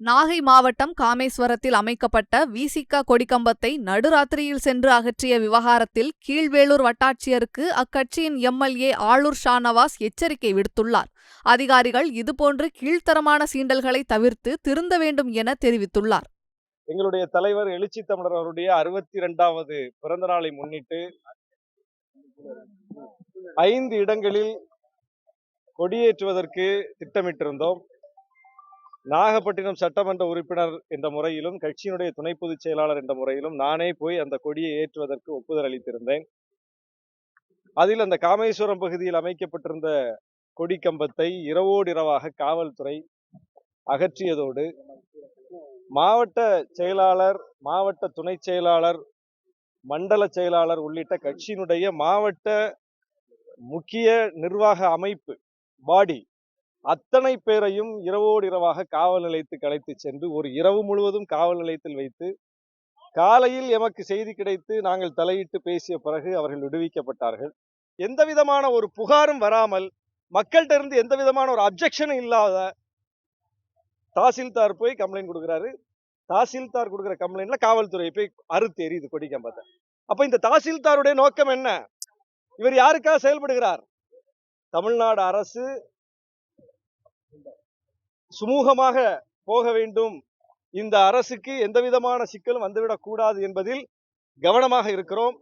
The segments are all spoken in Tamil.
நாகை மாவட்டம் காமேஸ்வரத்தில் அமைக்கப்பட்ட விசிக கொடிக்கம்பத்தை நடுராத்திரியில் சென்று அகற்றிய விவகாரத்தில் கீழ்வேளூர் வட்டாட்சியருக்கு அக்கட்சியின் எம்எல்ஏ ஆளூர் ஷானவாஸ் எச்சரிக்கை விடுத்துள்ளார். அதிகாரிகள் இதுபோன்று கீழ்த்தரமான சீண்டல்களை தவிர்த்து திருந்த வேண்டும் என தெரிவித்துள்ளார். எங்களுடைய தலைவர் எழுச்சி தமிழர் அவருடைய அறுபத்தி இரண்டாவது பிறந்த நாளை முன்னிட்டு ஐந்து இடங்களில் கொடியேற்றுவதற்கு திட்டமிட்டிருந்தோம். நாகப்பட்டினம் சட்டமன்ற உறுப்பினர் என்ற முறையிலும் கட்சியினுடைய துணை பொதுச் செயலாளர் என்ற முறையிலும் நானே போய் அந்த கொடியை ஏற்றுவதற்கு ஒப்புதல் அளித்திருந்தேன். அதில் அந்த காமேஸ்வரம் பகுதியில் அமைக்கப்பட்டிருந்த கொடி கம்பத்தை இரவோடு இரவாக காவல்துறை அகற்றியதோடு மாவட்ட செயலாளர் மாவட்ட துணை செயலாளர் மண்டல செயலாளர் உள்ளிட்ட கட்சியினுடைய மாவட்ட முக்கிய நிர்வாக அமைப்பு பாடி அத்தனை பேரையும் இரவோடு இரவாக காவல் நிலையத்துக்கு அழைத்து சென்று ஒரு இரவு முழுவதும் காவல் நிலையத்தில் வைத்து காலையில் எமக்கு செய்தி கிடைத்து நாங்கள் தலையிட்டு பேசிய பிறகு அவர்கள் விடுவிக்கப்பட்டார்கள். எந்த விதமான ஒரு புகாரும் வராமல் மக்கள்கிட்ட இருந்து எந்த விதமான ஒரு அப்ஜெக்ஷனும் இல்லாத தாசில்தார் போய் கம்ப்ளைண்ட் கொடுக்குறாரு. தாசில்தார் கொடுக்குற கம்ப்ளைண்ட்ல காவல்துறை போய் அறுத்து எரியுது கொடி கம்பத்தை அப்ப இந்த தாசில்தாருடைய நோக்கம் என்ன? இவர் யாருக்காக செயல்படுகிறார்? தமிழ்நாடு அரசு சுமூகமாக போக வேண்டும். இந்த அரசுக்கு எந்த விதமான சிக்கலும் வந்துவிடக்கூடாது என்பதில் கவனமாக இருக்கிறோம்.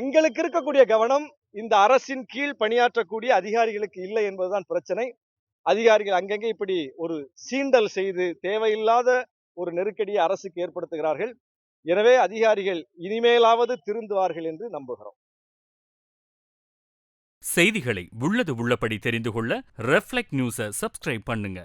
எங்களுக்கு இருக்கக்கூடிய கவனம் இந்த அரசின் கீழ் பணியாற்றக்கூடிய அதிகாரிகளுக்கு இல்லை என்பதுதான் பிரச்சனை. அதிகாரிகள் அங்கங்கே இப்படி ஒரு சீண்டல் செய்து தேவையில்லாத ஒரு நெருக்கடியை அரசுக்கு ஏற்படுத்துகிறார்கள். எனவே அதிகாரிகள் இனிமேலாவது திருந்துவார்கள் என்று நம்புகிறோம். செய்திகளை உள்ளது உள்ளபடி தெரிந்து கொள்ள ரெஃப்ளெக்ட் நியூஸை சப்ஸ்கிரைப் பண்ணுங்க.